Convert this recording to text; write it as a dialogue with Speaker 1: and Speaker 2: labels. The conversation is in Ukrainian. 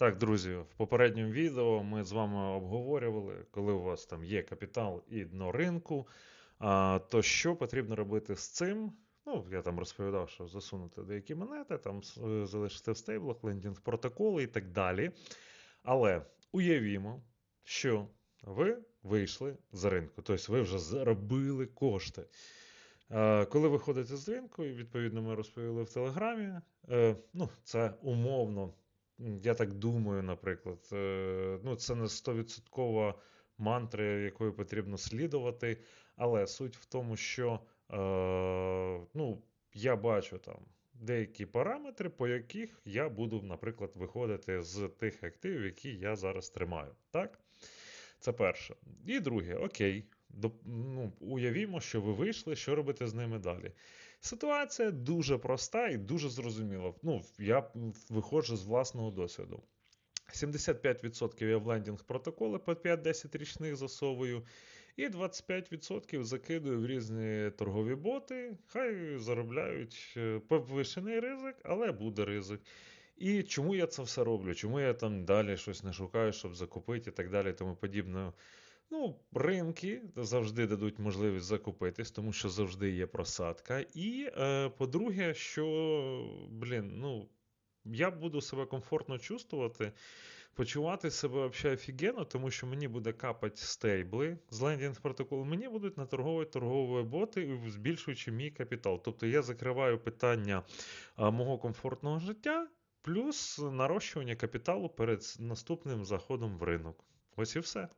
Speaker 1: Так, друзі, в попередньому відео ми з вами обговорювали, коли у вас там є капітал і дно ринку, то що потрібно робити з цим? Ну, я там розповідав, що засунути деякі монети, там е, залишити в стейблах, лендінг протоколи і так далі. Але уявімо, що ви вийшли з ринку, тобто ви вже заробили кошти. Коли ви ходите з ринку, і відповідно ми розповіли в Телеграмі, е, ну, це умовно, я так думаю, наприклад, е, ну, це не 100% мантра, якою потрібно слідувати, але суть в тому, що е, ну, я бачу там деякі параметри, по яких я буду, наприклад, виходити з тих активів, які я зараз тримаю. Так? Це перше. І друге, окей, ну, уявімо, що ви вийшли, що робити з ними далі. Ситуація дуже проста і дуже зрозуміла. Ну, я виходжу з власного досвіду. 75% я в лендінг протоколи по 5-10 річних засовую, і 25% закидую в різні торгові боти. Хай заробляють е, повишений ризик, але буде ризик. І чому я це все роблю? Чому я там далі щось не шукаю, щоб закупити і так далі, тому подібне. Ну, ринки завжди дадуть можливість закупитись, тому що завжди є просадка. І, е, по-друге, що, блін, ну, я буду себе комфортно чувствувати, почувати себе взагалі офігенно, тому що мені буде капати стейбли з лендінг протоколу, мені будуть наторговувати торгові боти, збільшуючи мій капітал. Тобто я закриваю питання а, мого комфортного життя, плюс нарощування капіталу перед наступним заходом в ринок. Ось і все.